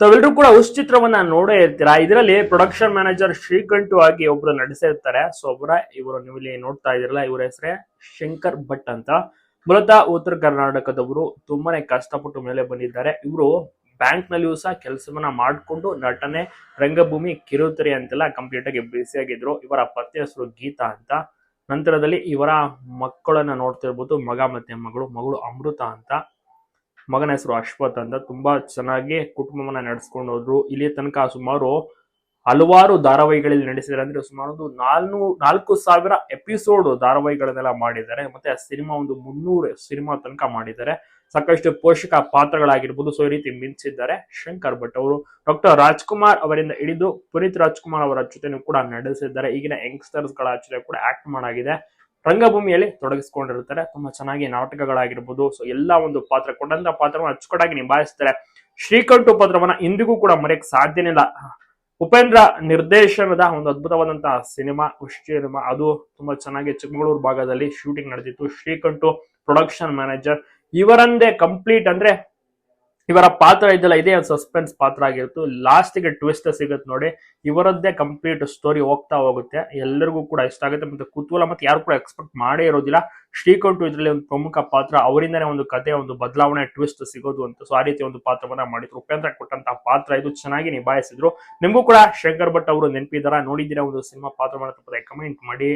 ತಾವೆಲ್ಲರೂ ಕೂಡ ಉಸ್ ಚಿತ್ರವನ್ನ ನೋಡೇ ಇರ್ತೀರಾ? ಇದರಲ್ಲಿ ಪ್ರೊಡಕ್ಷನ್ ಮ್ಯಾನೇಜರ್ ಶ್ರೀಕಂಠು ಆಗಿ ಒಬ್ರು ನಡೆಸಿರ್ತಾರೆ ಸೊ ಒಬ್ಬರ ಇವರು ನೀವು ಇಲ್ಲಿ ನೋಡ್ತಾ ಇದಿರಲ್ಲ ಇವರ ಹೆಸರೇ ಶಂಕರ್ ಭಟ್ ಅಂತ. ಮೂಲತಃ ಉತ್ತರ ಕರ್ನಾಟಕದವರು ತುಂಬಾನೇ ಕಷ್ಟಪಟ್ಟು ಮೇಲೆ ಬಂದಿದ್ದಾರೆ. ಇವರು ಬ್ಯಾಂಕ್ ನಲ್ಲಿಯೂ ಸಹ ಕೆಲಸವನ್ನ ಮಾಡಿಕೊಂಡು ನಟನೆ ರಂಗಭೂಮಿ ಕಿರುತೆರೆ ಅಂತೆಲ್ಲ ಕಂಪ್ಲೀಟ್ ಆಗಿ ಬ್ಯುಸಿ ಆಗಿದ್ರು. ಇವರ ಪತ್ನಿ ಹೆಸರು ಗೀತಾ ಅಂತ. ನಂತರದಲ್ಲಿ ಇವರ ಮಕ್ಕಳನ್ನ ನೋಡ್ತಿರ್ಬೋದು, ಮಗ ಮತ್ತೆ ಮಗಳು ಮಗಳು ಅಮೃತ ಅಂತ. ಮಗನ ಹೆಸರು ಅಶ್ವಥ್ ಅಂತ ತುಂಬಾ ಚೆನ್ನಾಗಿ ಕುಟುಂಬವನ್ನ ನಡೆಸ್ಕೊಂಡು ಹೋದ್ರು. ಇಲ್ಲಿ ತನಕ ಸುಮಾರು ಹಲವಾರು ಧಾರಾವಾಹಿಗಳಲ್ಲಿ ನಡೆಸಿದ್ದಾರೆ ಅಂದ್ರೆ ಸುಮಾರು ಒಂದು ನಾಲ್ನು, ನಾಲ್ಕು ಸಾವಿರ ಎಪಿಸೋಡ್ ಧಾರಾವಾಹಿಗಳನ್ನೆಲ್ಲ ಮಾಡಿದ್ದಾರೆ. ಮತ್ತೆ ಆ ಸಿನಿಮಾ ಒಂದು ಮುನ್ನೂರು ಸಿನಿಮಾ ತನಕ ಮಾಡಿದ್ದಾರೆ. ಸಾಕಷ್ಟು ಪೋಷಕ ಪಾತ್ರಗಳಾಗಿರ್ಬೋದು. ಸೊ, ಈ ರೀತಿ ಮಿಂಚಿದ್ದಾರೆ ಶಂಕರ್ ಭಟ್ ಅವರು. ಡಾಕ್ಟರ್ ರಾಜ್ಕುಮಾರ್ ಅವರಿಂದ ಹಿಡಿದು ಪುನೀತ್ ರಾಜ್ಕುಮಾರ್ ಅವರ ಜೊತೆನೂ ಕೂಡ ನಡೆಸಿದ್ದಾರೆ. ಈಗಿನ ಯಂಗ್ಸ್ಟರ್ಸ್ಗಳ ಜೊತೆ ಕೂಡ ಆಕ್ಟ್ ಮಾಡಾಗಿದೆ. ರಂಗಭೂಮಿಯಲ್ಲಿ ತೊಡಗಿಸ್ಕೊಂಡಿರ್ತಾರೆ ತುಂಬಾ ಚೆನ್ನಾಗಿ ನಾಟಕಗಳಾಗಿರ್ಬೋದು. ಸೊ ಎಲ್ಲಾ ಒಂದು ಪಾತ್ರ ಕೊಟ್ಟಂತ ಪಾತ್ರವನ್ನು ಅಚ್ಚುಕಟ್ಟಾಗಿ ನಿಭಾಯಿಸ್ತಾರೆ. ಶ್ರೀಕಂಠು ಪಾತ್ರವನ್ನ ಇಂದಿಗೂ ಕೂಡ ಮರೆಯಕ್ ಸಾಧ್ಯನೇ ಇಲ್ಲ. ಉಪೇಂದ್ರ ನಿರ್ದೇಶನದ ಒಂದು ಅದ್ಭುತವಾದಂತಹ ಸಿನಿಮಾ ಸಿನಿಮಾ, ಅದು ತುಂಬಾ ಚೆನ್ನಾಗಿ ಚಿಕ್ಕಮಗಳೂರು ಭಾಗದಲ್ಲಿ ಶೂಟಿಂಗ್ ನಡೆದಿತ್ತು. ಶ್ರೀಕಂಠು ಪ್ರೊಡಕ್ಷನ್ ಮ್ಯಾನೇಜರ್ ಇವರಂದೇ ಕಂಪ್ಲೀಟ್ ಅಂದ್ರೆ ಇವರ ಪಾತ್ರ ಇದೆಲ್ಲ ಇದೇ ಸಸ್ಪೆನ್ಸ್ ಪಾತ್ರ ಆಗಿರುತ್ತೆ ಲಾಸ್ಟಿಗೆ ಟ್ವಿಸ್ಟ್ ಸಿಗುತ್ತೆ ನೋಡಿ. ಇವರದ್ದೇ ಕಂಪ್ಲೀಟ್ ಸ್ಟೋರಿ ಹೋಗ್ತಾ ಹೋಗುತ್ತೆ. ಎಲ್ಲರಿಗೂ ಕೂಡ ಇಷ್ಟ ಆಗುತ್ತೆ. ಮತ್ತೆ ಕುತೂಹಲ ಮತ್ತೆ ಯಾರು ಕೂಡ ಎಕ್ಸ್ಪೆಕ್ಟ್ ಮಾಡೇ ಇರೋದಿಲ್ಲ. ಶ್ರೀಕಂಠು ಇದರಲ್ಲಿ ಒಂದು ಪ್ರಮುಖ ಪಾತ್ರ, ಅವರಿಂದನೇ ಒಂದು ಕಥೆ ಒಂದು ಬದಲಾವಣೆ ಟ್ವಿಸ್ಟ್ ಸಿಗೋದು ಅಂತ. ಸೊ ಆ ರೀತಿ ಒಂದು ಪಾತ್ರವನ್ನ ಮಾಡಿದ್ರು. ಉಪೇಂದ್ರ ಕೊಟ್ಟಂತ ಪಾತ್ರ ಇದು ಚೆನ್ನಾಗಿ ನಿಭಾಯಿಸಿದ್ರು. ನಿಮಗೂ ಕೂಡ ಶಂಕರ್ ಭಟ್ ಅವರು ನೆನಪಿದಾರ? ನೋಡಿದಿರ ಒಂದು ಸಿನಿಮಾ ಪಾತ್ರವನ್ನ ತಪ್ಪದೆ ಕಮೆಂಟ್ ಮಾಡಿ.